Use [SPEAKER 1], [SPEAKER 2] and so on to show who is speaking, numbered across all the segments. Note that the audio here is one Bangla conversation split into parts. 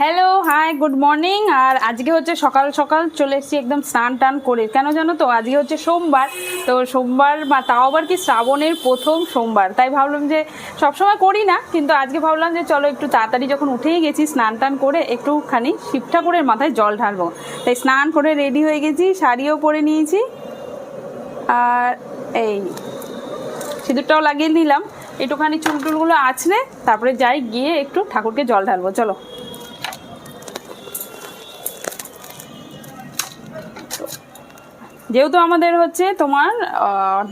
[SPEAKER 1] হ্যালো হাই গুড মর্নিং আর আজকে হচ্ছে সকাল সকাল চলে এসেছি একদম স্নান টান করে। কেন জানো তো? আজকে হচ্ছে সোমবার, তো সোমবার বা তাও আবার কি শ্রাবণের প্রথম সোমবার। তাই ভাবলাম যে সবসময় করি না, কিন্তু আজকে ভাবলাম যে চলো একটু তাড়াতাড়ি যখন উঠেই গেছি স্নান টান করে একটুখানি শিব ঠাকুরের মাথায় জল ঢালবো। তাই স্নান করে রেডি হয়ে গেছি, শাড়িও পরে নিয়েছি। আর এই সিঁদুরটাও লাগিয়ে নিলাম। একটুখানি চুল টুলগুলো আছড়ে তারপরে যাই গিয়ে একটু ঠাকুরকে জল ঢালবো। চলো। যেহেতু আমাদের হচ্ছে তোমার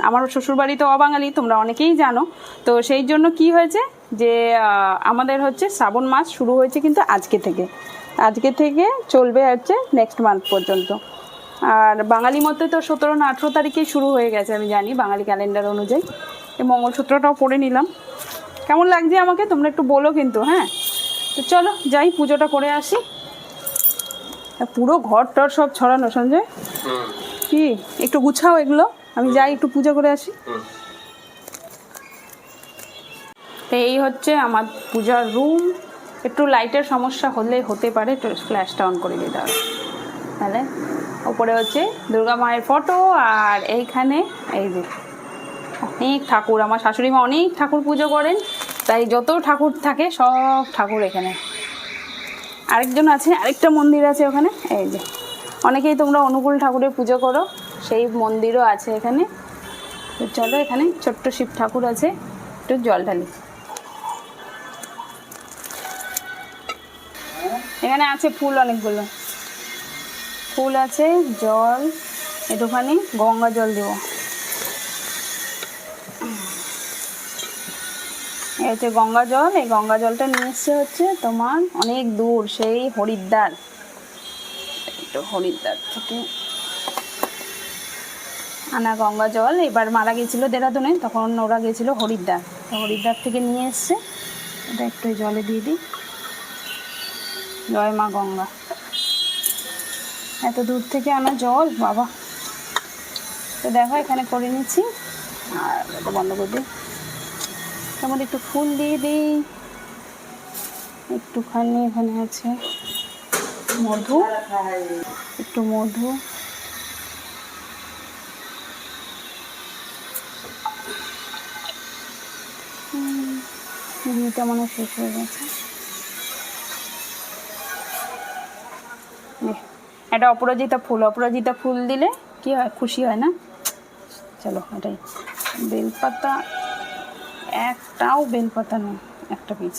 [SPEAKER 1] আমার শ্বশুরবাড়ি তো অবাঙালি, তোমরা অনেকেই জানো। তো সেই জন্য কি হয়েছে যে আমাদের হচ্ছে শ্রাবণ মাস শুরু হয়েছে কিন্তু আজকে থেকে। আজকে থেকে চলবে হচ্ছে নেক্সট মান্থ পর্যন্ত। আর বাঙালি মতে তো সতেরো না আঠেরো তারিখেই শুরু হয়ে গেছে, আমি জানি, বাঙালি ক্যালেন্ডার অনুযায়ী। এই মঙ্গলসূত্রটাও পরে নিলাম। কেমন লাগছে আমাকে? তোমরা একটু বলো কিন্তু হ্যাঁ? তো চলো, যাই, পুজোটা করে আসি। পুরো ঘর টর সব ছড়ানো, সঞ্জয়? কি? একটু গুছাও এগুলো। আমি যাই, একটু পূজা করে আসি। এই হচ্ছে আমার পূজার রুম একটু লাইটের সমস্যা হলে হতে পারে ফ্ল্যাশটা অন করে দিতে হবে তাহলে? ওপরে হচ্ছে দুর্গা মায়ের ফটো আর এইখানে এই যে অনেক ঠাকুর। আমার শাশুড়ি মা অনেক ঠাকুর পুজো করেন। তাই যত ঠাকুর থাকে, সব ঠাকুর এখানে। আরেকজন আছে, আরেকটা মন্দির আছে ওখানে। এই যে। অনেকেই তোমরা অনুকূল ঠাকুরের পুজো করো, সেই মন্দিরও আছে এখানে। চলো এখানে ছোট্ট শিব ঠাকুর আছে, একটু জল ঢালি। এখানে আছে ফুল অনেকগুলো। ফুল আছে, জল, একটুখানি গঙ্গা জল দেবো। এই হচ্ছে গঙ্গা জল, এই গঙ্গা জলটা নিয়ে এসছে হচ্ছে তোমার অনেক দূর, সেই হরিদ্বার। একটু হরিদ্বার থেকে। আনা গঙ্গা জল, এবার মারা গেছিল দেরাদুনে, তখন ওরা গেছিল হরিদ্বার। তো হরিদ্বার থেকে নিয়ে এসছে, এটা একটু জলে দিয়ে দিই। জয় মা গঙ্গা। এত দূর থেকে আনা জল, বাবা। তো দেখো, এখানে করে নিচ্ছি। আর এটা বন্ধ করে দিই। তেমন একটু ফুল দিয়ে দিই। একটুখানি এখানে আছে। মধু। একটু মধু। ঘিটা মনে শেষ হয়ে গেছে। এটা অপরাজিতা ফুল। অপরাজিতা ফুল দিলে কি হয়? খুশি হয় না? চলো, এটাই। বেলপাতা একটাও বেলপাতা নেই একটা পিস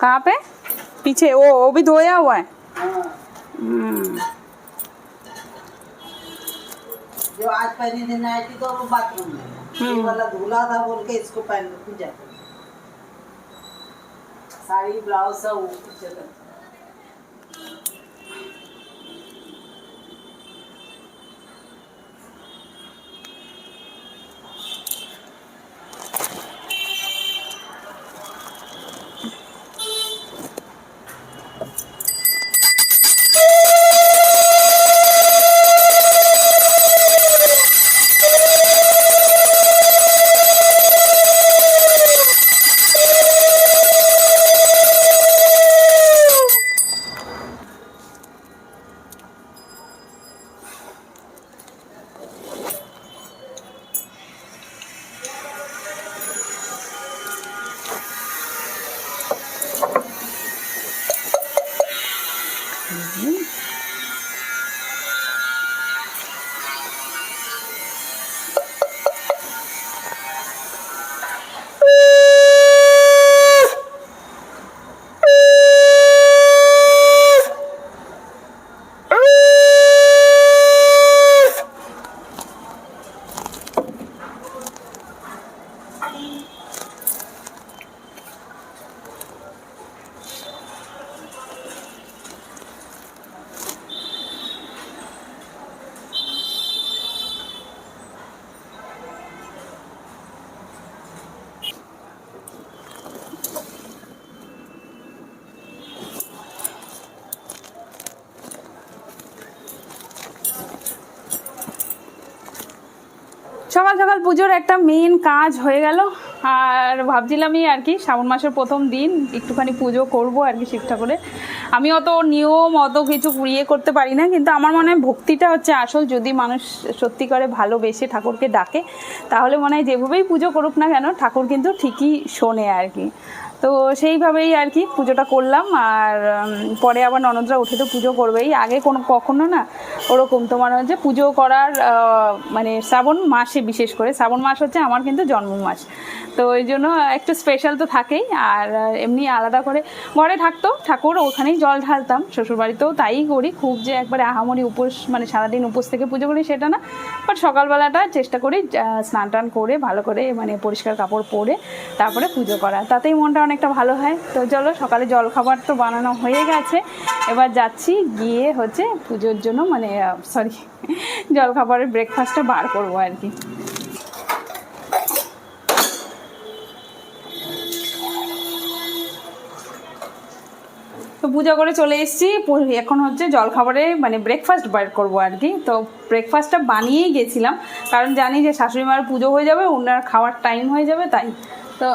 [SPEAKER 1] कहाँ पे? पीछे वो वो भी धोया हुआ है? हम्म,
[SPEAKER 2] जो आज पहनी थी नाइटी तो वो बाथरूम में वाला धुला था बोल के इसको पहन के पूजा साड़ी ब्लाउज सब
[SPEAKER 1] পুজোর একটা মেন কাজ হয়ে গেল। আর ভাবছিলামই আর কি, শ্রাবণ মাসের প্রথম দিন একটুখানি পুজো করব আর কি শিব ঠাকুরে। আমি অত নিয়ম, অত কিছু ইয়ে করতে পারি না, কিন্তু আমার মনে হয় ভক্তিটা হচ্ছে আসল। যদি মানুষ সত্যি করে ভালোবেসে ঠাকুরকে ডাকে, তাহলে মনে হয় যেভাবেই পুজো করুক না কেন, ঠাকুর কিন্তু ঠিকই শোনে আর কি। তো সেইভাবেই আর কি পুজোটা করলাম। আর পরে আবার ননদরা উঠে তো পুজো করবেই। আগে কোনো, কখনো না ওরকম তোমার হচ্ছে পুজো করার মানে শ্রাবণ মাসে বিশেষ করে। শ্রাবণ মাস হচ্ছে আমার কিন্তু জন্ম মাস তো ওই জন্য একটু স্পেশাল তো থাকেই। আর এমনি আলাদা করে ঘরে থাকতো। ঠাকুর ওখানেই জল ঢালতাম। শ্বশুরবাড়িতেও তাই করি। খুব যে একবারে আহামরি উপোস মানে সারাদিন উপোস থেকে পুজো করি সেটা না। বাট সকালবেলাটা চেষ্টা করি স্নান টান করে, ভালো করে মানে পরিষ্কার কাপড় পরে তারপরে পুজো করা তাতেই মনটা অনেকটা ভালো হয়। তো চলো, সকালে জল খাবার তো বানানো হয়ে গেছে। এবার যাচ্ছি, গিয়ে হচ্ছে পুজোর জন্য মানে সরি জল খাবারের ব্রেকফাস্টটা বার করব আর কি। তো পূজা করে চলে এসেছি। এখন হচ্ছে জলখাবারে মানে ব্রেকফাস্ট বার করব আর কি। তো ব্রেকফাস্টটা বানিয়েই গেছিলাম। কারণ জানি যে শাশুড়ি মার পুজো হয়ে যাবে, ওনার খাওয়ার টাইম হয়ে যাবে, তাই। তো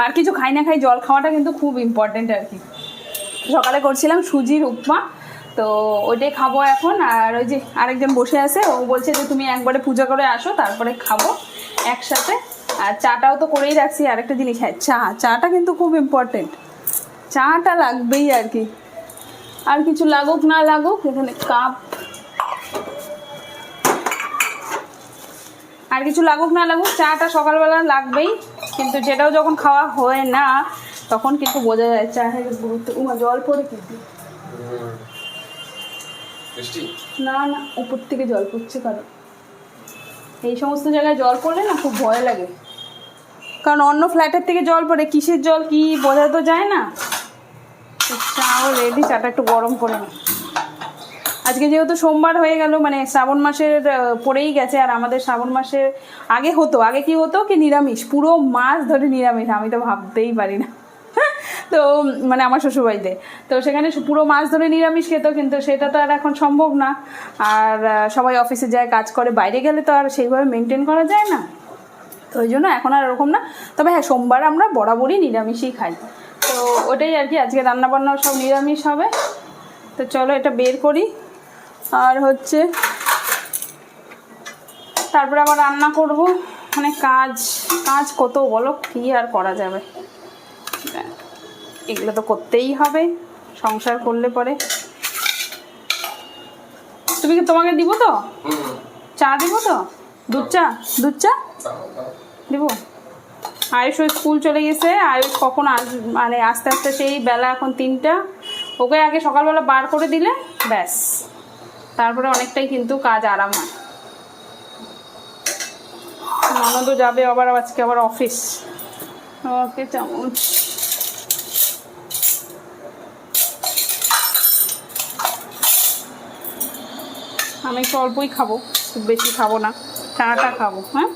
[SPEAKER 1] আর কিছু খাই না খাই জল খাওয়াটা কিন্তু খুব ইম্পর্টেন্ট আর কি। সকালে করছিলাম সুজির উপমা, তো ওইটাই খাব এখন। আর ওই যে আরেকজন বসে আছে, ও বলছে যে তুমি একবারে পূজা করে আসো, তারপরে খাব একসাথে। আর চাটাও তো করেই রাখছি, আরেকটা জিনিস হ্যাঁ চা, চাটা কিন্তু খুব ইম্পর্টেন্ট চাটা লাগবেই আর কি। আর কিছু লাগুক না লাগুক, এখানে কাপ আর কিছু লাগুক না লাগুক চাটা সকালবেলা লাগবেই কিন্তু যেটাও যখন খাওয়া হয় না তখন কিন্তু বোঝা যায় চায়ের গুরুত্ব। উমা জল পড়ে কিন্তু
[SPEAKER 3] বৃষ্টি
[SPEAKER 1] না না উপর থেকে জল পড়ছে কারণ। এই সমস্ত জায়গায় জল পড়লে না খুব ভয় লাগে। কারণ অন্য ফ্ল্যাটের থেকে জল পড়ে কিসের জল কি বোঝা তো যায় না। চাও রেডি চাটা একটু গরম করে নি। আজকে যেহেতু সোমবার হয়ে গেল মানে শ্রাবণ মাসের পড়েই গেছে, আর আমাদের শ্রাবণ মাসের আগে হতো। আগে কি হতো কি নিরামিষ? পুরো মাস ধরে নিরামিষ, আমি তো ভাবতেই পারি না। তো মানে আমার শ্বশুরবাড়িতে। তো সেখানে পুরো মাস ধরে নিরামিষ খেত, কিন্তু সেটা তো আর এখন সম্ভব না। আর সবাই অফিসে যায়, কাজ করে, বাইরে গেলে তো আর সেইভাবে মেনটেন করা যায় না। তো ওই জন্য এখন আর ওরকম না। তবে হ্যাঁ সোমবার আমরা বরাবরই নিরামিষই খাই। তো ওটাই আর কি, আজকে রান্নাবান্নাও সব নিরামিষ হবে। তো চলো এটা বের করি। আর হচ্ছে তারপরে আবার রান্না করব। মানে কাজ কাজ কত বলো, কী আর করা যাবে? এগুলো তো করতেই হবে, সংসার করলে পরে। তুমি কি তোমাকে দিব তো? চা দিব তো? দুধ চা? দুধ চা? দিব। আয়ুষ স্কুল চলে গেছে, আয়ুষ কখন আস মানে আস্তে আস্তে সেই বেলা এখন তিনটা। ওকে আগে সকালবেলা বার করে দিলে, ব্যাস। তারপরে অনেকটাই কিন্তু কাজ আরাম হয়। ননদও যাবে আবার আজকে আবার অফিস ওকে চামচ আমি একটু অল্পই খাব, খুব বেশি খাব না চাটা খাব হ্যাঁ?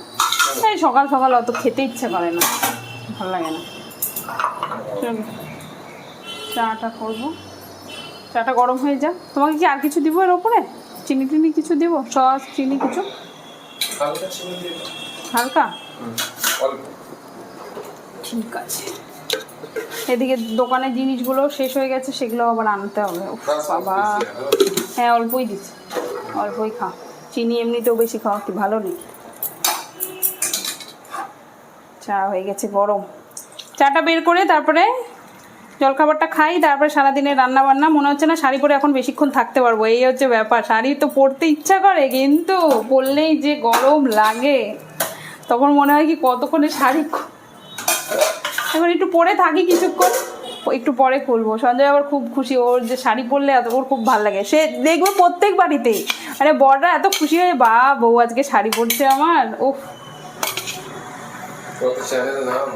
[SPEAKER 1] এই সকাল সকাল অত খেতে ইচ্ছে করে না, ভালো লাগে না। চলো চাটা করব। চাটা গরম হয়ে যাক। তোমাকে কি আর কিছু দিব এর ওপরে? চিনি টিনি কিছু দিব? সস চিনি কিছু?
[SPEAKER 3] হালকা
[SPEAKER 1] ঠিক আছে। এদিকে দোকানের জিনিসগুলো শেষ হয়ে গেছে সেগুলো আবার আনতে হবে। বাবা। হ্যাঁ অল্পই দিচ্ছি। অল্পই খা। চিনি এমনিতেও বেশি খাওয়া কি ভালো নেই চা হয়ে গেছে গরম। চাটা বের করে তারপরে জলখাবারটা খাই তারপরে সারাদিনের রান্না বান্না মনে হচ্ছে না শাড়ি পরে এখন বেশিক্ষণ থাকতে পারব। এই হচ্ছে ব্যাপার। শাড়ি তো পরতে ইচ্ছা করে কিন্তু পরলেই যে গরম লাগে। তখন মনে হয় কি কতক্ষণে শাড়ি এবার একটু পরে থাকি কিছুক্ষণ একটু পরে খুলবো। সঞ্জয় আবার খুব খুশি ওর যে শাড়ি পরলে এত ওর খুব ভালো লাগে। সে দেখব প্রত্যেক বাড়িতেই। মানে বড়রা এত খুশি হয়ে বা বউ আজকে শাড়ি পরছে আমার।
[SPEAKER 3] নাম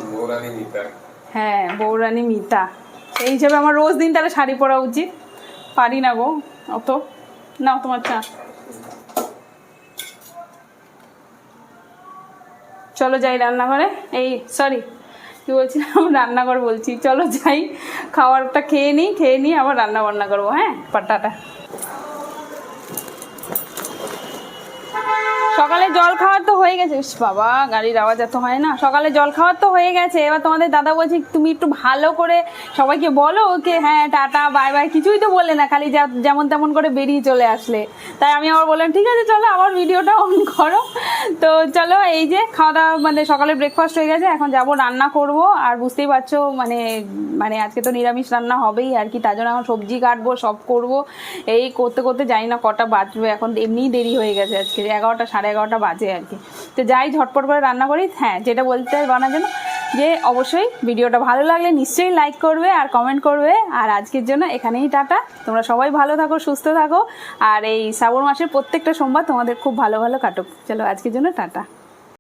[SPEAKER 1] হ্যাঁ বৌরানী মিতা। এই হিসাবে আমার রোজ দিন তাহলে শাড়ি পরা উচিত। পারি না গো, অত। নাও তোমার চা। চলো যাই রান্নাঘরে। এই সরি কী বলছিলাম? রান্নাঘর বলছি। চলো যাই, খাবারটা খেয়ে নিই খেয়ে নিই আবার রান্না বান্না করব হ্যাঁ? পাটাটা। সকালে জল খাওয়ার তো হয়ে গেছে। বাবা, গাড়ির আওয়াজ এত হয় না। সকালে জল খাওয়ার তো হয়ে গেছে। এবার তোমাদের দাদা বলছে, তুমি একটু ভালো করে সবাইকে বলো ওকে। হ্যাঁ টাটা, বাই বাই। কিছুই তো বললে না, খালি যা- যেমন তেমন করে বেরিয়ে চলে আসলে। তাই আমি আবার বললাম, ঠিক আছে, চলো আবার ভিডিওটা অন করো। তো চলো, এই যে খাওয়া দাওয়া মানে সকালে ব্রেকফাস্ট হয়ে গেছে। এখন যাব রান্না করব। আর বুঝতেই পারছ মানে মানে আজকে তো নিরামিষ রান্না হবেই। আর কি, তার জন্য এখন সবজি কাটবো, সব করব। এই করতে করতে জানি না কটা বাজবে। এখন এমনিই দেরি হয়ে গেছে আজকে। এগারোটা, সাড়ে এগারোটা বাজে আর কি। তো যাই, ঝটপট করে রান্না করি। হ্যাঁ যেটা বলতে বানার জন্য যে, অবশ্যই ভিডিওটা ভালো লাগলে নিশ্চয়ই লাইক করবে আর কমেন্ট করবে। আর আজকের জন্য এখানেই টাটা। তোমরা সবাই ভালো থাকো, সুস্থ থাকো। আর এই শ্রাবণ মাসের প্রত্যেকটা সোমবার তোমাদের খুব ভালো ভালো কাটুক। চলো, আজকের জন্য টাটা।